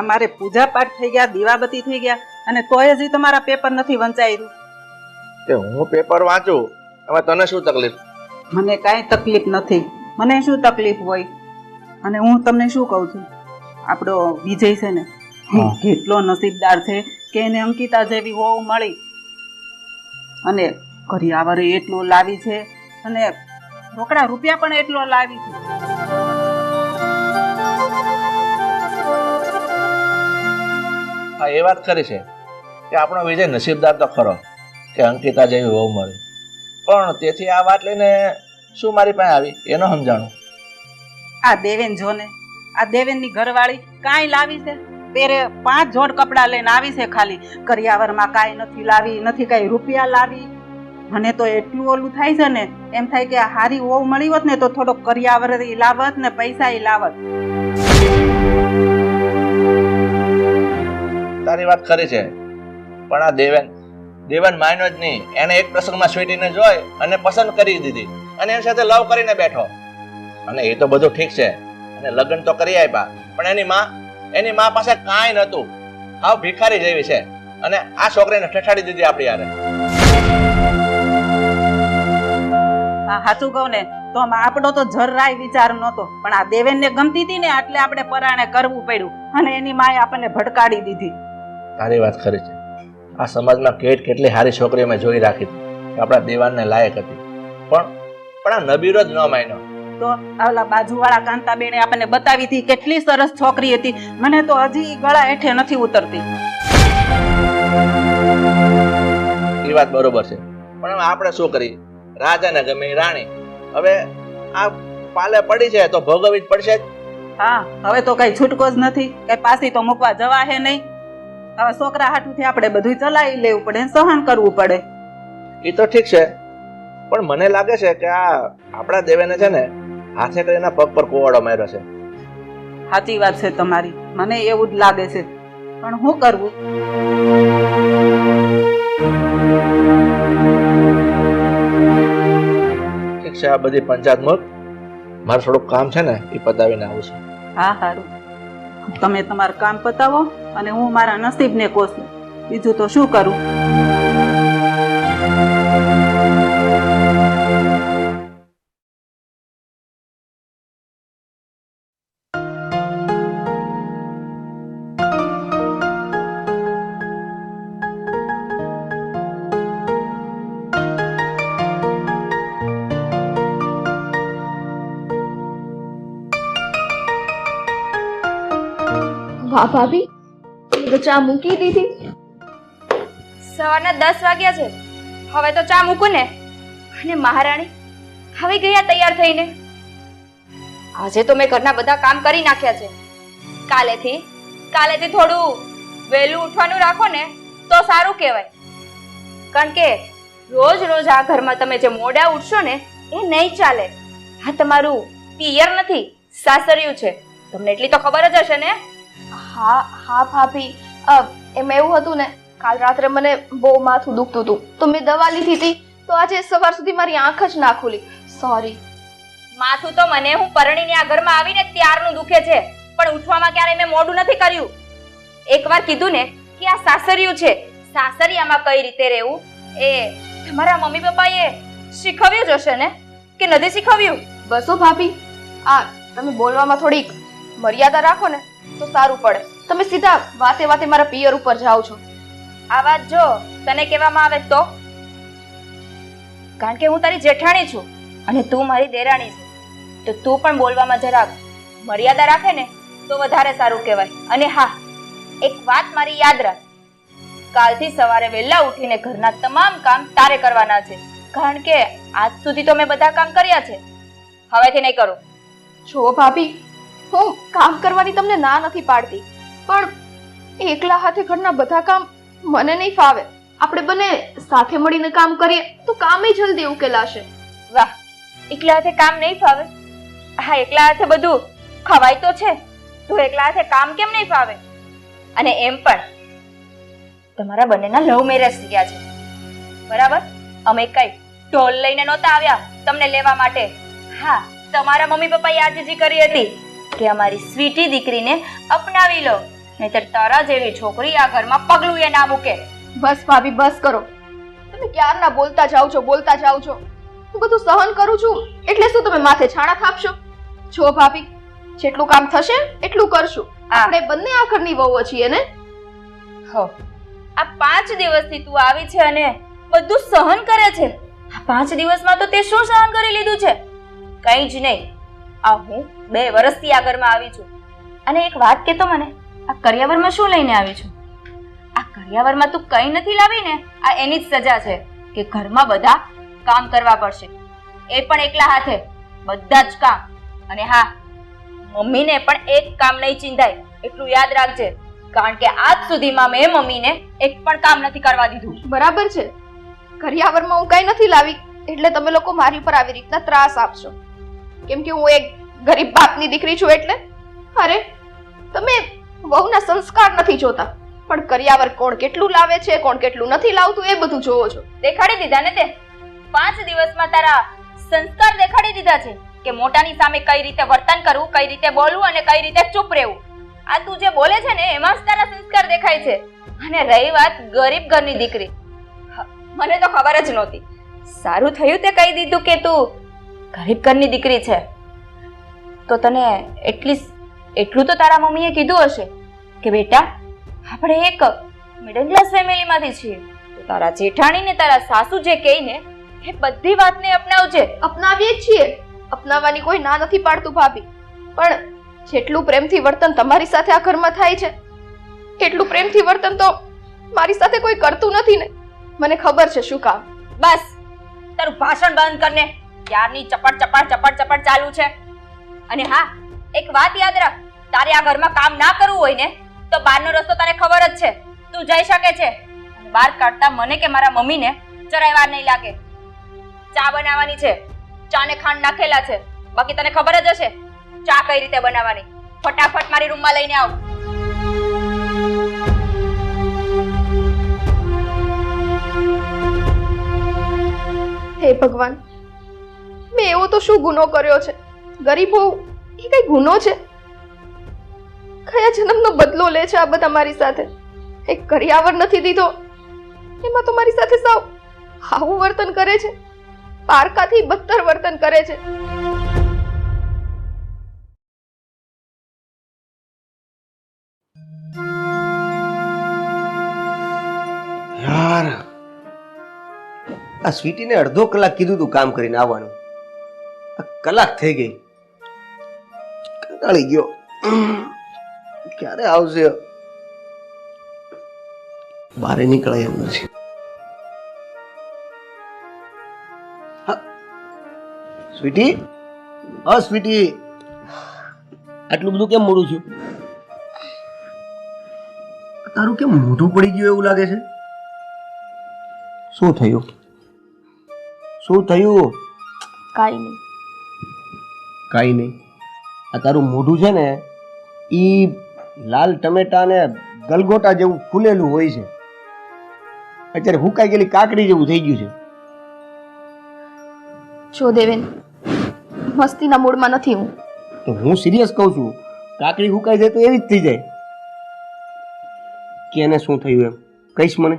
આ મારે પૂજા પાઠ થઈ ગયા દીવાબત્તી થઈ ગયા અને તોય હજી તમારા પેપર નથી વંચાયું કે હું પેપર વાંચું? હવે તને શું તકલીફ? મને કાંઈ તકલીફ નથી. મને શું તકલીફ હોય? અને હું તમને શું કહું છું? આપણો વિજય છે ને. કેટલો નસીબદાર છે કે એને અંકિતા જેવી હોવ મળી. અને ઘરિયાવરે એટલો લાવી છે અને રોકડા રૂપિયા પણ એટલો લાવી છે. હા, એ વાત ખરી છે. કે આપણો વિજય નસીબદાર તો ખરો, કે અંકિતા જેવી વહુ મળી. પણ તેથી આ વાત લઈને શું મારી પાસે આવી? એનો સમજાણું. આ દેવેન જો ને, આ દેવેનની ઘરવાળી કાંઈ લાવી છે? પેરે પાંચ જોડ કપડાં લઈને આવી છે ખાલી. કરિયાવરમાં કાંઈ નથી લાવી, નથી કાંઈ રૂપિયા લાવી. મને તો એટલું ઓલું થાય છે ને, એમ થાય કે હારી ઓવ મળી હોત ને તો થોડોક કરિયાવર લાવત ને પૈસા લાવત. તારી વાત ખરી છે. પણ આ દેવેન, દેવન માન્યો જ નહીં. એને એક પ્રસંગમાં સ્વીટીને જોઈ અને પસંદ કરી દીધી. અને એની સાથે લવ કરીને બેઠો. અને એ તો બધું ઠીક છે. અને લગ્ન તો કરી આપ્યા. પણ એની માં એની માં પાસે કાંઈ નહોતું. હાવ ભિખારી જેવી છે. અને આ છોકરીને ઠેઠાડી દીધી આપણી યારે સાચું કહું ને, તો આપણો તો જરાય વિચાર નહોતો. પણ આ દેવેનને ગમતી હતી ને, એટલે આપણે પરાણે કરવું પડ્યું. અને એની માએ આપણને ભટકાડી દીધી. તારી વાત ખરી છે. આ સમાજમાં કેટ કેટલી સારી છોકરીઓ મેં જોઈ રાખી હતી. આપણા દેવાનને લાયક હતી. પણ પણ આ નબીરો જ ન માન્યો. તો ઓલા બાજુવાળા કાંતાબેને આપણને બતાવી હતી કેટલી સરસ છોકરી હતી. મને તો હજી ગળા હેઠે નથી ઉતરતી. એ વાત બરોબર છે. પણ આપણે શું કરી રાજાને ગમે રાણી. હવે આ પાલે પડી છે તો ભોગવવી જ પડશે હા હવે તો કઈ છૂટકો જ નથી. કઈ પાછી તો મૂકવા જવા હે નહીં. હવે છોકરા હાટુથી આપણે બધું ચલાવી લેવું પડે સહન કરવું પડે. એ તો ઠીક છે પણ મને લાગે છે કે આ આપણા દેવેને છે ને હાથે કરીને પગ પર કોવાડો માર્યો છે. સાચી વાત છે તમારી મને એવું જ લાગે છે. પણ શું કરવું? ઠીક છે આ બધી પંચાયત મારે થોડુંક કામ છે ને એ પતાવીને આવું છું. હા સારું તમે તમારું કામ પતાવો અને હું મારા નસીબને કોશું બીજું તો શું કરું? વાહ ભાભી તો ચા મૂકી દીધી. સવારના દસ વાગ્યા છે. હવે તો ચા મૂકું ને. અને મહારાણી, હવે ગયા તૈયાર થઈને? આજે તો મેં ઘરના બધા કામ કરી નાખ્યા છે. કાલેથી કાલેથી થોડું વહેલું ઉઠવાનું રાખો ને, તો સારું કહેવાય. કારણ કે રોજ રોજ આ ઘરમાં તમે જે મોડા ઉઠશો ને, એ નહીં ચાલે. આ તમારું પિયર નથી, સાસરિયું છે. તમને એટલી તો ખબર જ હશે ને? હા હા ભાભી. એમાં એવું હતું ને કાલ રાત્રે મને બહુ માથું દુખતું હતું. તો મેં દવા લીધી હતી. તો આજે સવાર સુધી મારી આંખ જ ના ખુલી. સોરી માથું તો મને હું પરણીને આ ઘરમાં આવીને ત્યારનું દુખે છે. પણ ઉઠવામાં ક્યારે મેં મોડું નથી કર્યું. એકવાર કીધું ને કે આ સાસરિયું છે. સાસરિયામાં કઈ રીતે રહેવું? એ તમારા મમ્મી પપ્પાએ શીખવ્યું જ હશે ને? કે નથી શીખવ્યું? બસો ભાભી. આ તમે બોલવામાં થોડીક મર્યાદા રાખો ને. તો સારું પડે. તમે સીધા વાતે વાતે મારા પિયર ઉપર જાઓ છો. આ વાત જો તને કહેવામાં આવે તો? કારણ કે હું તારી જેઠાણી છું અને તું મારી દેરાણી છે. તો તું પણ બોલવામાં જરા મર્યાદા રાખે ને તો વધારે સારું કહેવાય. અને હા, એક વાત મારી યાદ રાખ. કાલથી સવારે વહેલા ઉઠીને ઘરના તમામ કામ તારે કરવાના છે. કારણ કે આજ સુધી તો મેં બધા કામ કર્યા છે. હવેથી નહીં કરું. છો ભાભી હું કામ કરવાની તમને ના નથી પાડતી, પણ એકલા હાથે ઘરના બધા કામ મને નહીં ફાવે. આપણે બંને સાથે મળીને કામ કરીએ, તો કામ જલ્દી ઉકેલાશે. વાહ, એકલા હાથે કામ નહીં ફાવે? હા, એકલા હાથે બધું ખવાય તો છે, તો એકલા હાથે કામ કેમ નહીં ફાવે? અને એમ પણ. તમારા બંનેના લવ મેરેજ થયા છે. બરાબર? અમે કઈ ઢોલ લઈને નહોતા આવ્યા તમને લેવા માટે. હા, તમારા મમ્મી પપ્પાએ આજીજી કરી હતી. કે અમારી સ્વીટી દીકરીને અપનાવી લો. નહીતર તારા જેવી છોકરી આ ઘરમાં પગલું એ ના મૂકે. બસ ભાભી બસ કરો. તમે ક્યારના બોલતા જાઓ છો બોલતા જાઓ છો? હું બધું સહન કરું છું એટલે શું તમે માથે છાણા થાપશો? જો ભાભી જેટલું કામ થશે એટલું કરશું. આપણે બંને આ ઘરની વહુઓ છીએ ને? હો આ પાંચ દિવસથી તું આવી છે અને બધું સહન કરે છે. આ પાંચ દિવસમાં તો તે શું સહન કરી લીધું છે? કંઈ જ નહીં. આ હું બે વર્ષથી આ ઘરમાં આવી છું. અને એક વાત કહેતો મને, આ કરિયાવરમાં શું લઈને આવી છું? આ કરિયાવરમાં તું કંઈ નથી લાવી ને આ એની જ સજા છે કે ઘરમાં બધા કામ કરવા પડશે. એ પણ એકલા હાથે, બધા જ કામ. અને હા, મમ્મીને પણ એક કામ નહીં ચિંતાય એટલું યાદ રાખજે. કારણ કે આજ સુધીમાં મેં મમ્મીને એક પણ કામ નથી કરવા દીધું. બરાબર છે. કરિયાવરમાં હું કંઈ નથી લાવી, એટલે તમે લોકો મારી ઉપર આવી રીતના ત્રાસ આપશો. કેમ કે હું એક ગરીબ બાપની દીકરી છું એટલે? અરે, તમે વહુના સંસ્કાર નથી જોતા. પણ કરિયાવર કોણ કેટલું લાવે છે, કોણ કેટલું નથી લાવતું, એ બધું જોવો છો. દેખાડી દીધા ને તે? પાંચ દિવસમાં તારા સંસ્કાર દેખાડી દીધા છે કે મોટાની સામે કઈ રીતે વર્તન કરવું, કઈ રીતે બોલવું અને કઈ રીતે ચૂપ રહેવું. આ તું જે બોલે છે ને, એમાં જ તારા સંસ્કાર દેખાય છે. અને રહી વાત ગરીબ ઘરની દીકરી. મને તો ખબર જ નહોતી. સારું થયું તે કહી દીધું કે તું ગરીબ ઘરની દીકરી છે. તો તને એટલીસ્ટ એટલું તો તારા મમ્મીએ કીધું હશે કે બેટા આપણે એક મિડલ ક્લાસ ફેમિલીમાંથી છીએ. તો તારા જેઠાણી ને તારા સાસુ જે કહે ને એ બધી વાતને અપનાવજે. અપનાવીએ છીએ. અપનાવવાની કોઈ ના નથી પાડતું ભાભી. પણ જેટલું પ્રેમથી વર્તન તમારી સાથે આ ઘરમાં થાય છે એટલું પ્રેમથી વર્તન તો મારી સાથે કોઈ કરતું નથી ને. મને ખબર છે શું કામ. બસ તારું ભાષણ બંધ કરને ક્યારની ચપટ ચપટ ચપટ ચપટ ચાલુ છે. અને હા, એક વાત યાદ રાખ, તારે આ ઘરમાં કામ ના કરવું હોય ને, તો બહારનો રસ્તો તને ખબર જ છે. તું જઈ શકે છે. બહાર કાઢતા મને કે મારા મમ્મીને જરાય વાર નહીં લાગે. ચા બનાવવાની છે. ચાને ખાંડ નાખેલા છે. બાકી તને ખબર જ હશે ચા કઈ રીતે બનાવવાની. ફટાફટ મારી રૂમમાં લઈને આવ. હે ભગવાન મેં એવો તો શું ગુનો કર્યો છે? ગરીબ હોવું એ કઈ ગુનો છે? કયા જન્મનો બદલો લે છે આ બધા મારી સાથે? એક કરિયાવર નથી દીધો? એમાં તો મારી સાથે સાવ આવું વર્તન કરે છે. પારકાથી બદતર વર્તન કરે છે. યાર, આ સ્વીટીને અડધો કલાક કીધું તું કામ કરીને આવવાનું. કલાક થઈ ગઈ. કંટાળી ગયો. ક્યારે આવશે? બારે નીકળાય એમ નથી. સ્વીટી? હા સ્વીટી. આટલું બધું કેમ મોડું છું તારું કેમ મોઢું પડી ગયું એવું લાગે છે? શું થયું? શું થયું? કાંઈ નહીં. કાંઈ નહીં. આ તારું મોઢું છે ને એ લાલ ટમેટા ને ગલગોટા જેવું ફૂલેલું હોય છે. અત્યારે હુકાઈ ગયેલી કાકડી જેવું થઈ ગયું છે. જો દેવેન મસ્તીના મૂડમાં નથી હું. તો હું સિરિયસ કહું છું કાકડી હુકાઈ જાય તો એવી જ થઈ જાય. કે એને શું થયું એમ? કહીશ મને?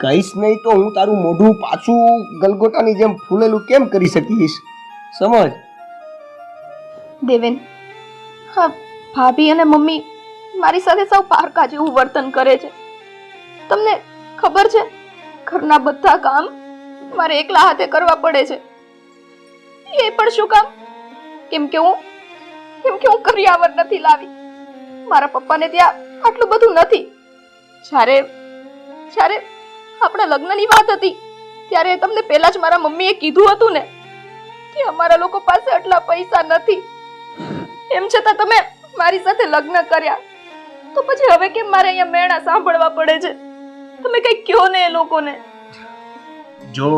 કહીશ નહીં તો હું તારું મોઢું પાછું ગલગોટાની જેમ ફૂલેલું કેમ કરી શકીશ? સમજ? દેવેન, હા, ભાભી અને મમ્મી મારી સાથે સૌ પારકા જેવું વર્તન કરે છે. તમને ખબર છે, ઘરના બધા કામ મારે એકલા હાથે કરવા પડે છે. એ પણ શું કામ? કેમ કે હું, કેમ કે હું કરિયાવર નથી લાવી. મારા પપ્પાને ત્યાં આટલું બધું નથી. જ્યારે જ્યારે આપણા લગ્નની વાત હતી, ત્યારે તમને પહેલા જ મારા મમ્મીએ કીધું હતું ને કે અમારા લોકો પાસે આટલા પૈસા નથી. એમ છતાં તમે મારી સાથે લગ્ન કર્યા. તો પછી હવે કેમ મારે અહીંયા મેણા સાંભળવા પડે છે? તમે કઈ કયો ને એ લોકોને. જો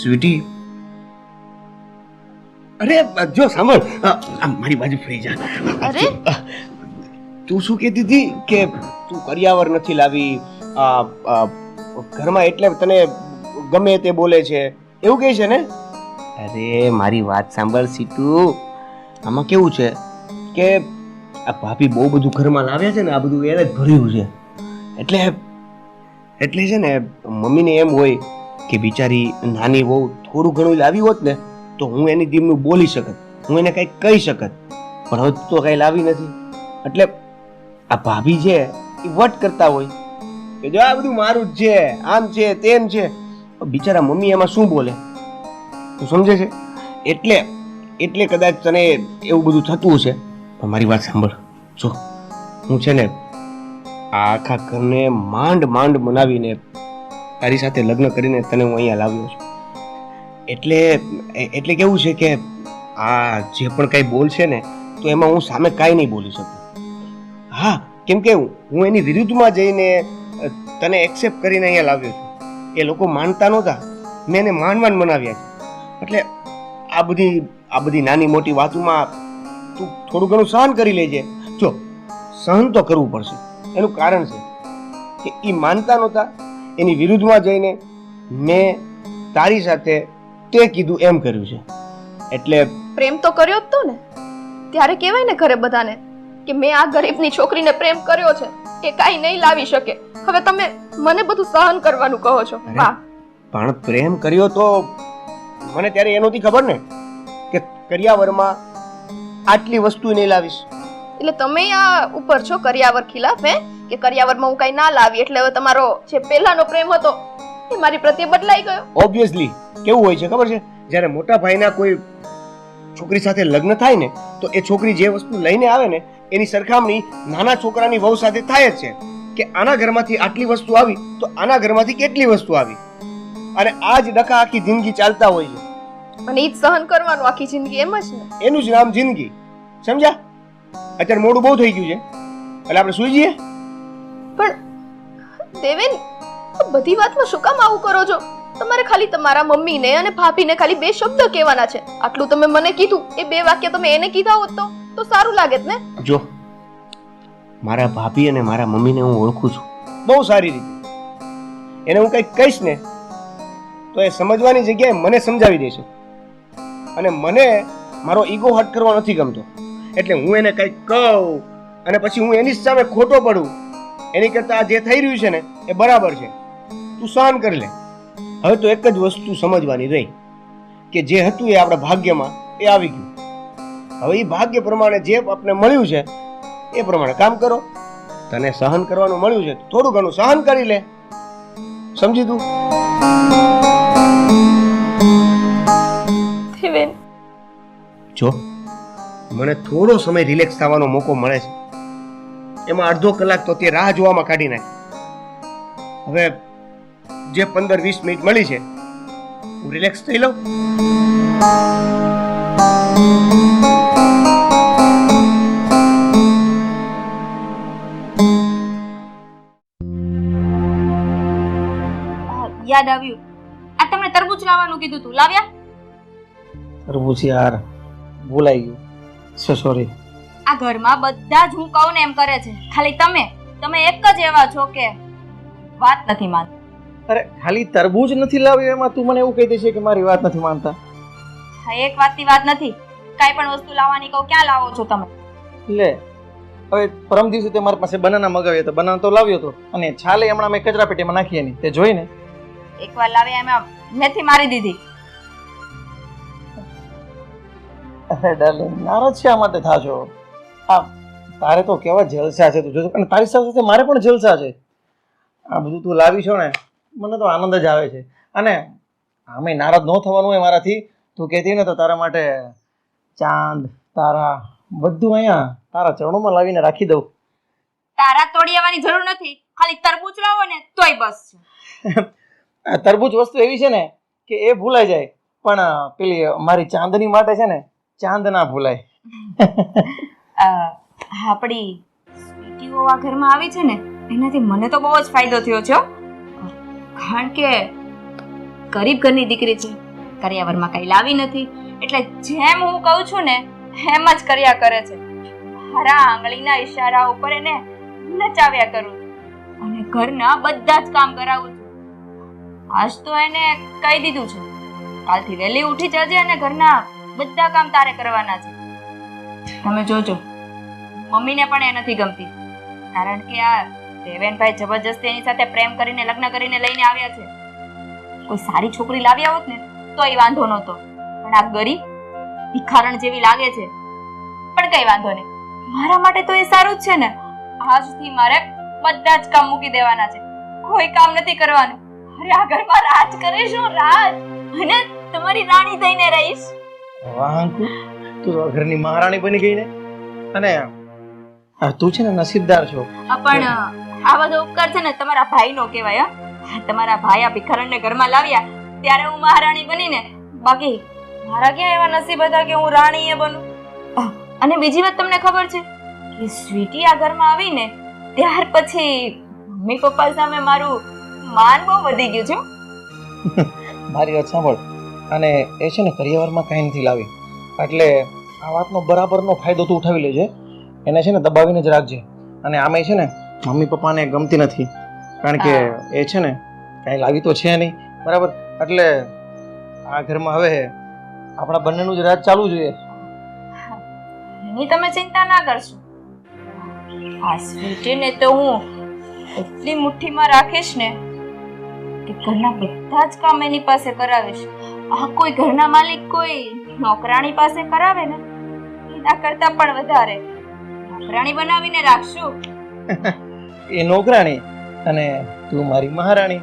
સ્વીટી. અરે જો સાંભળ. આ મારી બાજુ ફરી જા. અરે? તું શું કહેતી હતી કે તું કરિયાવર નથી લાવી? ઘરમાં એટલે તને ગમે તે બોલે છે. એવું કહે છે ને? અરે, મારી વાત સાંભળ સીટુ. આમાં કેવું છે કે આ ભાભી બહુ બધું ઘરમાં લાવ્યા છે ને, આ બધું એને જ ભર્યું છે. એટલે એટલે છે ને, મમ્મીને એમ હોય કે બિચારી નાની બહુ થોડું ઘણું લાવી હોત ને, તો હું એની દીમનું બોલી શકત. હું એને કંઈક કહી શકત. પણ હવે તો કંઈ લાવી નથી. એટલે આ ભાભી છે એ વટ કરતા હોય. કે જો આ બધું મારું જ છે, આમ છે, તેમ છે. બિચારા મમ્મી એમાં શું બોલે? તું સમજે છે? એટલે એટલે કદાચ તને એવું બધું થતું હશે. પણ મારી વાત સાંભળ. જો, હું છે ને આ આખા ઘરને માંડ માંડ મનાવીને તારી સાથે લગ્ન કરીને તને હું અહીંયા લાવ્યો છું. એટલે એટલે કેવું છે કે આ જે પણ કંઈ બોલશે ને, તો એમાં હું સામે કાંઈ નહીં બોલી શકું. હા, કેમ કે હું એની વિરુદ્ધમાં જઈને તને એક્સેપ્ટ કરીને અહીંયા લાવ્યો છું. એ લોકો માનતા નહોતા. મેં એને માનવાન મનાવ્યા છે. એટલે આ બધી આ બધી નાની મોટી વાતોમાં તું થોડું ઘણું સહન કરી લેજે. જો સહન તો કરવું પડશે. એનું કારણ છે કે એ માનતા નહોતા. એની વિરુદ્ધમાં જઈને મેં તારી સાથે તે કીધું એમ કર્યું છે. એટલે પ્રેમ તો કર્યો જ તો ને. ત્યારે કહેવાય ને ઘરે બધાને કે મેં આ ગરીબની છોકરીને પ્રેમ કર્યો છે એ કાંઈ નહીં લાવી શકે. હવે તમે મને બધું સહન કરવાનું કહો છો. પણ પ્રેમ કર્યો તો મને ત્યારે એ નહોતી ખબર ને કે કરિયાવરમાં આટલી વસ્તુ નહીં લાવીશ. એટલે તમે આ ઉપર છો કરિયાવર ખિલાફ હે? કે કરિયાવરમાં હું કાંઈ ના લાવી એટલે હવે તમારો જે પહેલાનો પ્રેમ હતો એ મારી પ્રત્યે બદલાઈ ગયો? ઓબ્વિયસલી કેવું હોય છે ખબર છે? જ્યારે મોટા ભાઈના કોઈ છોકરી સાથે લગ્ન થાય ને તો એ છોકરી જે વસ્તુ લઈને આવે ને એની સરખામણી નાના છોકરાની વહુ સાથે થાય જ છે. કે આના ઘરમાંથી આટલી વસ્તુ આવી તો આના ઘરમાંથી કેટલી વસ્તુ આવી? અને આ જ ડખા આખી જિંદગી ચાલતા હોય છે. અને ઈ જ સહન કરવાનું આખી જિંદગી એમ જ ને? એનું જ નામ જિંદગી. સમજ્યા? અત્યારે મોડું બહુ થઈ ગયું છે. એટલે આપણે સુઈ જઈએ? પણ દેવેન બધી વાતમાં શું કામ આવું કરો છો? તમારે ખાલી તમારા મમ્મીને અને ભાભીને ખાલી બે શબ્દ કહેવાના છે. આટલું તમે મને કીધું એ બે વાક્ય તમે એને કીધા હોત તો તો સારું લાગે ને? જો મારા ભાભી અને મારા મમ્મીને હું ઓળખું છું. બહુ સારી રીતે. એને હું કંઈક કહીશ ને તો એ સમજવાની જગ્યાએ મને સમજાવી દેશે અને મને મારો ઈગો હટ કરવો નથી ગમતો. એટલે હું એને કંઈક કહું અને પછી હું એની સામે ખોટો પડું. એની કરતાં આ જે થઈ રહ્યું છે ને, એ બરાબર છે. તું સહન કરી લે. હવે તો એક જ વસ્તુ સમજવાની રહી, કે જે હતું એ આપણા ભાગ્યમાં એ આવી ગયું. હવે એ ભાગ્ય પ્રમાણે જે આપણે મળ્યું છે, એ પ્રમાણે કામ કરો. તને સહન કરવાનું મળ્યું છે થોડું ઘણું સહન કરી લે. સમજી તું? જો. મને થોડો સમય રિલેક્સ થવાનો મોકો મળે છે. એમાં અડધો કલાક તો તે રાહ જોવામાં કાઢી નાખી. હવે જે પંદર વીસ મિનિટ મળી છે હું રિલેક્સ થઈ લઉં. આ યાદ આવ્યું. આ તમને તરબૂચ લાવવાનું કીધું તું. લાવ્યા? તરબૂચ યાર. ભૂલાઈ ગયું. સો સોરી આ ઘરમાં બધા જ હું કહું ને એમ કરે છે. ખાલી તમે તમે એક જ એવા છો કે વાત નથી માનતા અરે ખાલી તરબૂચ નથી લાવ્યું એમાં? તું મને એવું કહી દેશે કે મારી વાત નથી માનતા. હા એક વાતની વાત નથી. કાંઈ પણ વસ્તુ લાવવાની કહું ક્યાં લાવો છો તમે? લે હવે પરમ દિવસે તે મારી પાસે બનાના મગાવ્યા તો બનાના તો લાવ્યો તો અને છાલે હમણાં મેં કચરા પેટીમાં નાખી એની. તે જોઈને? એકવાર લાવ્યા એમાં મેથી મારી દીધી. અરે ડાર્લિંગ નારાજ શા માટે માટે થાશો? આ તારે તો કેવા જલસા છે તું. જો અને તારી સાથે મારે પણ જલસા છે. આ બધું તું લાવી છો ને મને તો આનંદ જ આવે છે. અને આમે નારાજ ન થવાનું હોય મારાથી તું કહેતી ને તો તારા માટે ચાંદ તારા બધું અહીંયા તારા ચરણોમાં લાવીને રાખી દઉં. તારા તોડી આવવાની જરૂર નથી. ખાલી તરબૂચ લાવો ને તોય બસ તરબૂચ વસ્તુ એવી છે ને કે એ ભૂલાઈ જાય. પણ પેલી મારી ચાંદની માટે છે ને ચાંદ ના ભૂલાય. આપણી સ્વીટીઓ આ ઘરમાં આવી છે ને, એનાથી મને તો બહુ જ ફાયદો થયો છે કારણ કે ગરીબ ઘરની દીકરી છે, કરિયાવરમાં કઈ લાવી નથી, એટલે જેમ હું કહું છું ને, એમ જ કર્યા કરે છે. મારા આંગળીના ઈશારા ઉપર એને નચાવ્યા કરું અને ઘરના બધા જ કામ કરાવું છું. આજ તો એને કહી દીધું છે. કાલથી વહેલી ઉઠી જજે અને ઘરના બધા કામ તારે કરવાના છે. તમે જોજો. મમ્મીને પણ એ નથી ગમતી. કારણ કે આ દેવેનભાઈ જબરજસ્તી એની સાથે પ્રેમ કરીને લગ્ન કરીને લઈને આવ્યા છે. કોઈ સારી છોકરી લાવ્યા હોત ને તો એ વાંધો નહોતો. પણ આ ગરીબ ભિખારણ જેવી લાગે છે. પણ કઈ વાંધો નહીં. મારા માટે તો એ સારું જ છે ને. આજથી મારે બધા જ કામ મૂકી દેવાના છે. કોઈ કામ નથી કરવાનું. અરે આ ઘરમાં રાજ કરીશું રાજ. અને તમારી રાણી થઈને રહીશ. વાહ તું? તો ઘરની મહારાણી બની ગઈ ને? અને તું છે ને નસીબદાર છો. પણ આ બધો ઉપકાર છે ને તમારા ભાઈનો કહેવાય હા. તમારા ભાઈ આ ભિખારણને ઘરમાં લાવ્યા ત્યારે હું મહારાણી બનીને બાકી મારા ક્યાં એવા નસીબ હતા કે હું રાણી એ બનું અને બીજી વાત તમને ખબર છે કે સ્વીટી આ ઘરમાં આવીને ત્યાર પછી મમ્મી પપ્પા સામે મારું માન બહુ વધી ગયું છે મારી વાત સાંભળ. અને એ છે ને કરિયાવરમાં કાંઈ નથી લાવી. એટલે આ વાતનો બરાબરનો ફાયદો તું ઉઠાવી લેજે. એને છે ને દબાવીને જ રાખજે. અને આમે છે ને મમ્મી પપ્પાને ગમતી નથી. કારણ કે એ છે ને કાંઈ લાવી તો છે નહીં. બરાબર? એટલે આ ઘરમાં હવે આપણા બંનેનું જ રાજ ચાલવું જોઈએ. એની તમે ચિંતા ના કરશો. આ સ્વીટીને તો હું એટલી મુઠ્ઠીમાં રાખીશ ને કે ઘરના બધા જ કામ એની પાસે કરાવીશ. આ કોઈ ઘરના માલિક કોઈ નોકરાણી પાસે કરાવે ને? એના કરતા પણ વધારે. નોકરાણી બનાવીને રાખશું. એ નોકરાણી અને તું મારી મહારાણી.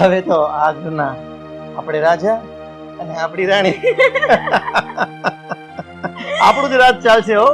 હવે તો આ ઘરના આપણે રાજા અને આપણી રાણી. આપણું જ રાજ ચાલશે હો.